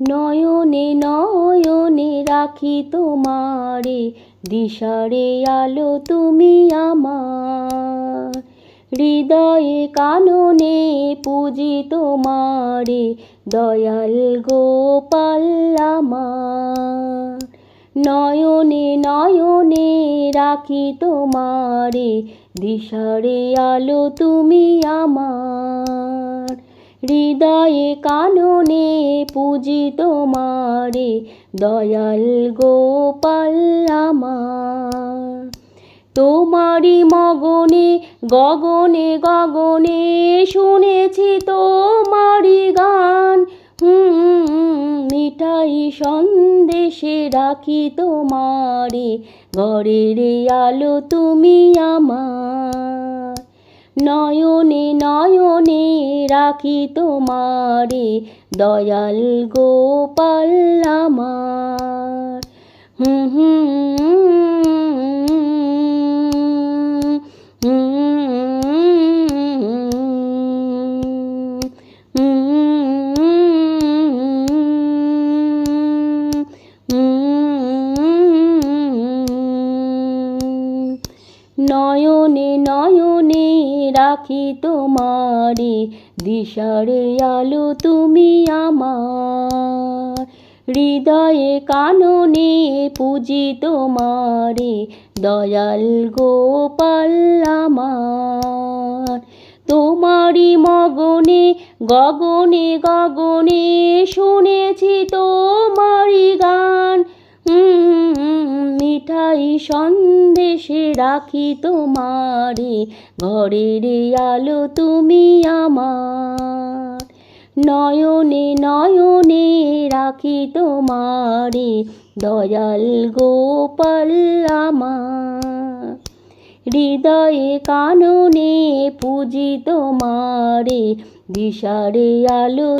নয়নে নয়নে রাখি তোমারে, দিশারে আলো তুমি আমার। হৃদয়ে কাননে পুজি তোমারে, দয়াল গোপাল নয়নে নয়নে রাখি তোমারে, দিশারে আলো তুমি আমার। হৃদয়ে কাননে পুজি তোমারে, দয়াল গোপাল আমার। তোমারি মগনে, গগনে গগনে শুনেছি তোমারি গান। মিঠাই সন্দেশে রাখি তোমারে, ঘরের আলো তুমি আমার। নয়নে রাখি তোমারে দয়াল গোপাল আমার হুম হুম নয়নে রাখি তোমারে, দিশারে আলো তুমি আমার। হৃদয়ে কাননে পুজি তোমারে, দয়াল গোপাল আমার। তোমারি মগনে, গগনে গগনে শুনেছি তোমারি গান। মিঠাই সন্দেশে রাখি তোমারে, ঘরের আলো তুমি আমার। নয়নে নয়নে রাখি তোমারে, দয়াল গোপাল আমার। হৃদয়ে কাননে পুজি তোমারে, দিশারে আলো